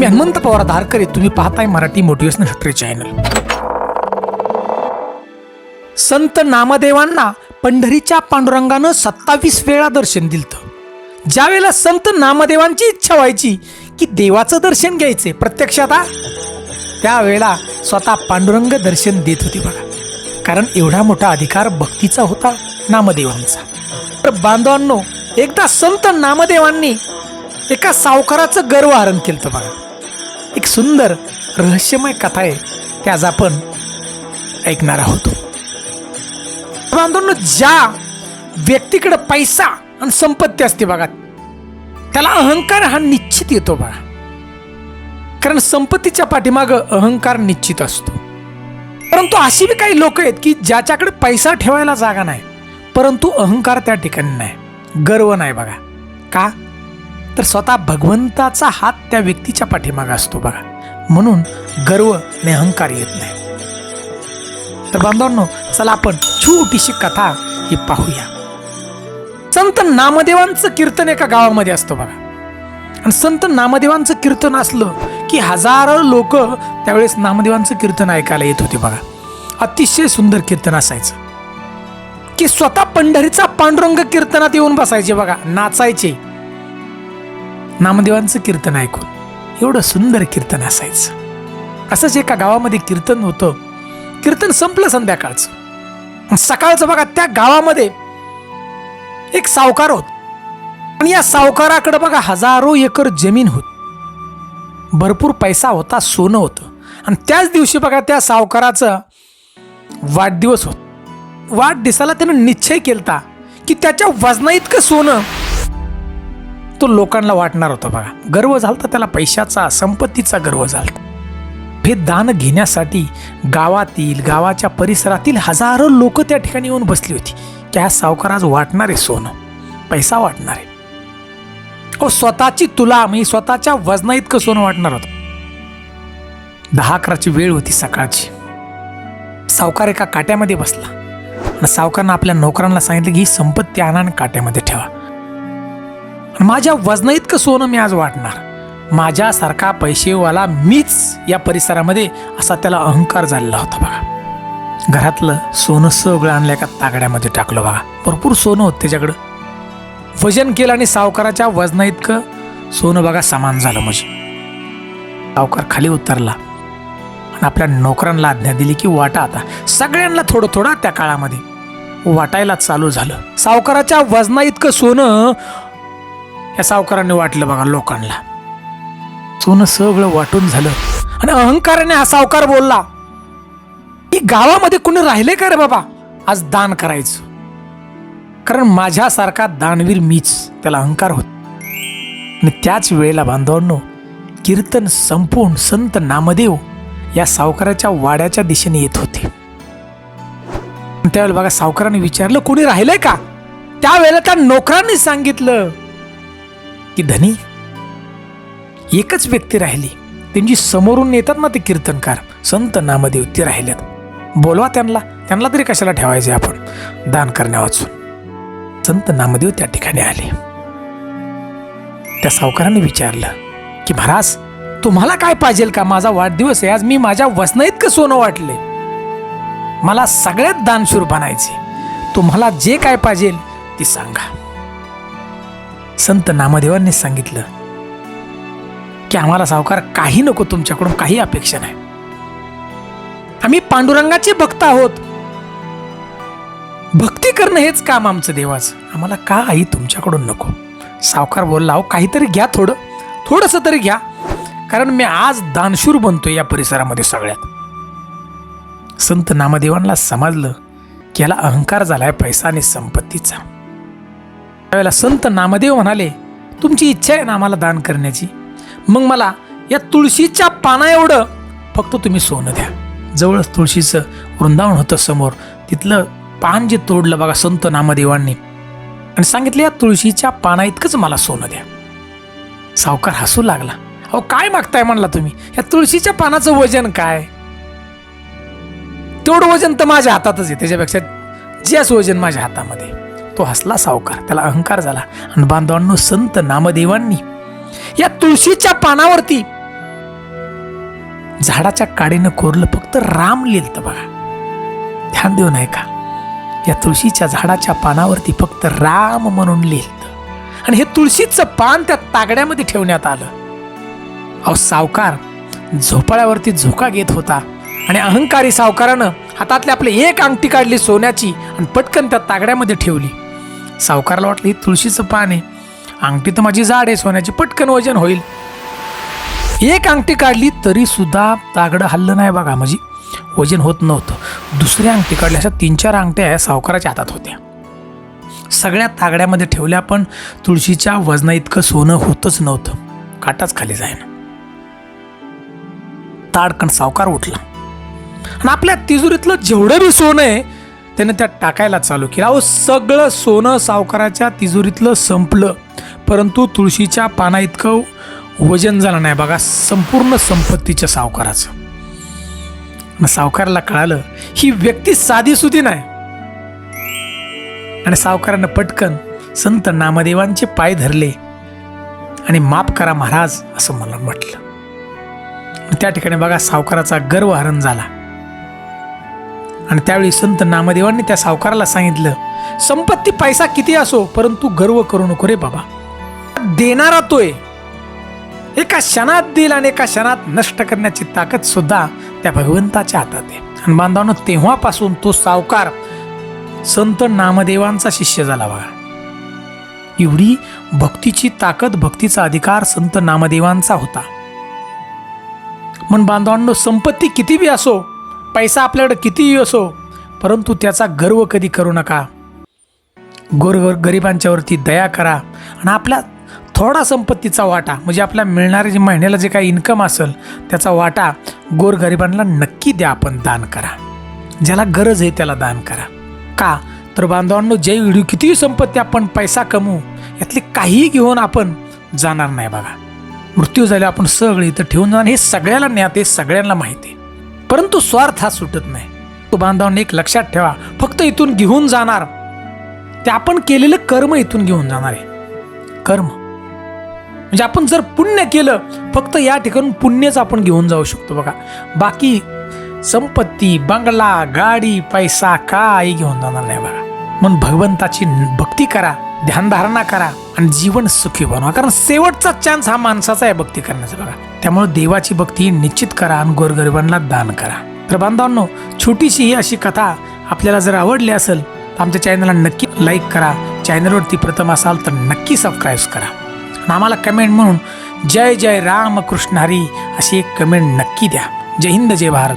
मी हनुमंत पवार धारकर तुम्ही पाहताय मराठी मोटिवेशनल छत्री चॅनल संत नामदेवांना पंढरीच्या पांडुरंगानं सत्तावीस वेळा दर्शन दिलतं. ज्यावेळेला संत नामदेवांची इच्छा व्हायची की देवाचं दर्शन घ्यायचे प्रत्यक्षात हा, त्यावेळेला स्वतः पांडुरंग दर्शन देत होते बघा. कारण एवढा मोठा अधिकार भक्तीचा होता नामदेवांचा. तर बांधवांनो एकदा संत नामदेवांनी एका सावकाराचं गर्वहरण केलं बघा. सुंदर रहस्यमय कथा आहे ते आज आपण ऐकणार आहोत. बांधून ज्या व्यक्तीकडे पैसा आणि संपत्ती असते बघा त्याला अहंकार हा निश्चित येतो बघा. कारण संपत्तीच्या पाठीमाग अहंकार निश्चित असतो. परंतु अशी बी काही लोक आहेत की ज्याच्याकडे पैसा ठेवायला जागा नाही परंतु अहंकार त्या ठिकाणी नाही. गर्व नाही बघा. का? तर स्वतः भगवंताचा हात त्या व्यक्तीच्या पाठीमागे असतो बघा. म्हणून गर्व आणि अहंकार येत नाही. तर बांधवांनो चला आपण छोटीशी कथा ही पाहूया. संत नामदेवांचं कीर्तन एका गावामध्ये असतं बघा. आणि संत नामदेवांचं कीर्तन असलं की हजारो लोक त्यावेळेस नामदेवांचं कीर्तन ऐकायला येत होते बघा. अतिशय सुंदर कीर्तन असायचं. की स्वतः पंढरीचा पांडुरंग कीर्तनात येऊन बसायचे बघा नाचायचे. नामदेवांचं कीर्तन ऐकून. एवढं सुंदर कीर्तन असायचं. असंच एका गावामध्ये कीर्तन होतं. कीर्तन संपलं संध्याकाळचं. सकाळचं बघा त्या गावामध्ये एक सावकार होत. आणि या सावकाराकडे बघा हजारो एकर जमीन होत. भरपूर पैसा होता सोनं होतं. आणि त्याच दिवशी बघा त्या सावकाराचा वाढदिवस होत. वाढदिवसाला त्यानं निश्चय केलता की त्याच्या वजना इतकं सोनं तो लोकांना वाटणार होता बघा. गर्व झालता त्याला पैशाचा संपत्तीचा गर्व झालता. हे दान घेण्यासाठी गावातील गावाच्या परिसरातील हजारो लोक त्या ठिकाणी येऊन बसली होती. की हा सावकार आज वाटणार आहे सोनं. पैसा वाटणार आहे. अहो स्वतःची तुला मी स्वतःच्या वजना इतकं सोनं वाटणार होतं दहा अकराची वेळ होती सकाळची. सावकार एका काट्यामध्ये बसला. सावकारनं सावकारानं आपल्या नोकरांना सांगितलं की ही संपत्ती आणा आणि काट्यामध्ये ठेवा. माझ्या वजना इतकं सोनं मी आज वाटणार. माझ्यासारखा पैसेवाला मीच या परिसरामध्ये असा त्याला अहंकार झालेला होता बघा. घरातलं सोनं सगळं आणलं एका तागड्यामध्ये टाकलं बघा. भरपूर सोनं होतं त्याच्याकडं. वजन केलं आणि सावकाराच्या वजना इतकं सोनं बघा समान झालं म्हणजे. सावकार खाली उतरला. आणि आपल्या नोकरांना आज्ञा दिली की वाटा आता. सगळ्यांना थोडं थोडं त्या काळामध्ये. वाटायला चालू झालं. सावकाराच्या वजना इतकं सोनं या सावकारांनी वाटलं बघा लोकांना. सोनं सगळं वाटून झालं. आणि अहंकाराने हा सावकार बोलला की गावामध्ये कुणी राहिले का रे बाबा? आज दान करायचं. कारण माझ्यासारखा दानवीर मीच त्याला अहंकार होत. आणि त्याच वेळेला बांधवांनो कीर्तन संपून संत नामदेव या सावकाराच्या वाड्याच्या दिशेने येत होते. त्यावेळेला बघा सावकाराने विचारलं कोणी राहिलंय का? त्यावेळेला त्या नोकरांनी सांगितलं की धनी एकच व्यक्ती राहिली. त्यांची समोरून येतात ना ते कीर्तनकार. संत नामदेव ते राहिल्यात बोलवा त्यांना. त्यांना तरी कशाला ठेवायचे आपण? दान करण्यावाचून. संत नामदेव त्या ठिकाणी आले. त्या सावकाराने विचारलं की महाराज तुम्हाला काय पाहिजे का? माझा वाढदिवस आहे. आज मी माझ्या वसना इतकं सोनं वाटले मला सगळ्यात दानशूर बनायचे तुम्हाला जे काय पाहिजे ते सांगा. संत नामदेवांनी सांगितलं की आम्हाला सावकार काही नको तुमच्याकडून काही अपेक्षा नाही. आम्ही पांडुरंगाचे भक्त आहोत. भक्ती करणं हेच काम आमचं देवाचं. आम्हाला का आई तुमच्याकडून नको? सावकार बोलला अहो काहीतरी घ्या थोडं. थोडंसं तरी घ्या. कारण मी आज दानशूर बनतोय या परिसरामध्ये सगळ्यात. संत नामदेवांना समजलं की याला अहंकार झालाय पैसा आणि संपत्तीचा. त्यावेळेला संत नामदेव म्हणाले तुमची इच्छा आहे ना आम्हाला दान करण्याची? मग मला या तुळशीच्या पाना एवढं फक्त तुम्ही सोनं द्या. जवळच तुळशीचं वृंदावन होतं समोर. तिथलं पान जे तोडलं बघा संत नामदेवांनी. आणि सांगितलं या तुळशीच्या पाना इतकंच मला सोनं द्या. सावकार हसू लागला. अहो काय मागताय म्हणला तुम्ही? या तुळशीच्या पानाचं वजन काय? तेवढं वजन तर माझ्या हातातच आहे. त्याच्यापेक्षा जास्त वजन माझ्या हातामध्ये. तो हसला सावकार त्याला अहंकार झाला. आणि बांधवांनो संत नामदेवांनी या तुळशीच्या पानावरती झाडाच्या काडीनं कोरलं फक्त राम लिहिलं बघा. ध्यान देऊन ऐका या तुळशीच्या झाडाच्या पानावरती फक्त राम म्हणून लिहिलं आणि हे तुळशीचं पान त्या तागड्यामध्ये ठेवण्यात आलं. अहो सावकार झोपाळ्यावरती झोका घेत होता आणि अहंकारी सावकारानं हातातली आपली एक अंगठी काढली सोन्याची आणि पटकन त्या तागड्यामध्ये ठेवली. सावकाराला वाटलं ही तुळशीचं पान आहे. अंगठी तर माझी जाड आहे सोन्याची पटकन वजन होईल. एक अंगठी काढली तरी सुद्धा तागडं हल्लं नाही बघा म्हणजे वजन होत नव्हतं. दुसरी अंगठी काढल्या अशा तीन चार अंगठ्या सावकाराच्या हातात होत्या. सगळ्या तागड्यामध्ये ठेवल्या पण तुळशीच्या वजना इतकं सोनं होतच नव्हतं. काटाच खाली जाईना. ताडकण सावकार उठला. आणि आपल्या तिजोरीतलं जेवढं बी सोनं आहे त्यानं त्यात टाकायला चालू केलं. अहो सगळं सोनं सावकाराच्या तिजोरीतलं संपलं. परंतु तुळशीच्या पाना इतकं वजन झालं नाही बघा संपूर्ण संपत्तीच्या सावकाराचं. मग सावकाराला कळालं ही व्यक्ती साधी सुधी नाही. आणि सावकारानं पटकन संत नामदेवांचे पाय धरले आणि माफ करा महाराज असं मला म्हटलं. त्या ठिकाणी बघा सावकाराचा गर्वहरण झाला. आणि त्यावेळी संत नामदेवांनी त्या सावकाराला सांगितलं संपत्ती पैसा किती असो परंतु गर्व करू नको रे बाबा. देणारा तोय. एका क्षणात देईल आणि एका क्षणात नष्ट करण्याची ताकद सुद्धा त्या भगवंताच्या हातात आहे. आणि बांधवांनो तेव्हापासून तो सावकार संत नामदेवांचा शिष्य झाला बघा. एवढी भक्तीची ताकद भक्तीचा अधिकार संत नामदेवांचा होता. मन बांधवांनो संपत्ती किती बी असो पैसा आपल्याकडे कितीही असो परंतु त्याचा गर्व कधी करू नका. गोर गरिबांच्यावरती दया करा आणि आपल्या थोडा संपत्तीचा वाटा म्हणजे आपल्या मिळणारे जे महिन्याला जे काही इन्कम असेल त्याचा वाटा गोरगरिबांना नक्की द्या आपण दान करा. ज्याला गरज आहे त्याला दान करा. का? तर बांधवांनो जे व्हिडिओ कितीही संपत्ती आपण पैसा कमवू यातली काहीही घेऊन आपण जाणार नाही बघा. मृत्यू झाले आपण सगळे इथं ठेवून जाणार हे सगळ्याला ज्ञात आहे सगळ्यांना माहिती आहे. परंतु स्वार्थ हा सुटत नाही. तो बांधवांनी एक लक्षात ठेवा फक्त इथून घेऊन जाणार. ते आपण केलेलं कर्म इथून घेऊन जाणार आहे. कर्म. म्हणजे आपण जर पुण्य केलं फक्त या ठिकाणून पुण्यच आपण घेऊन जाऊ शकतो बघा. बाकी संपत्ती बंगला गाडी पैसा काही घेऊन जाणार नाही बघा. म्हणून भगवंताची भक्ती करा. ध्यानधारणा करा आणि जीवन सुखी बनवा. कारण शेवटचा चान्स हा माणसाचा आहे भक्ती करण्याचा बघा. त्यामुळे देवाची भक्ती निश्चित करा आणि गोरगरिबांना दान करा. तर बांधवांनो छोटीशी ही अशी कथा आपल्याला जर आवडली असेल तर आमच्या चॅनलला नक्की लाईक करा. चॅनलवरती प्रथम असाल तर नक्की सबस्क्राईब करा. आणि आम्हाला कमेंट म्हणून जय जय राम कृष्ण हरी अशी एक कमेंट नक्की द्या. जय हिंद जय भारत.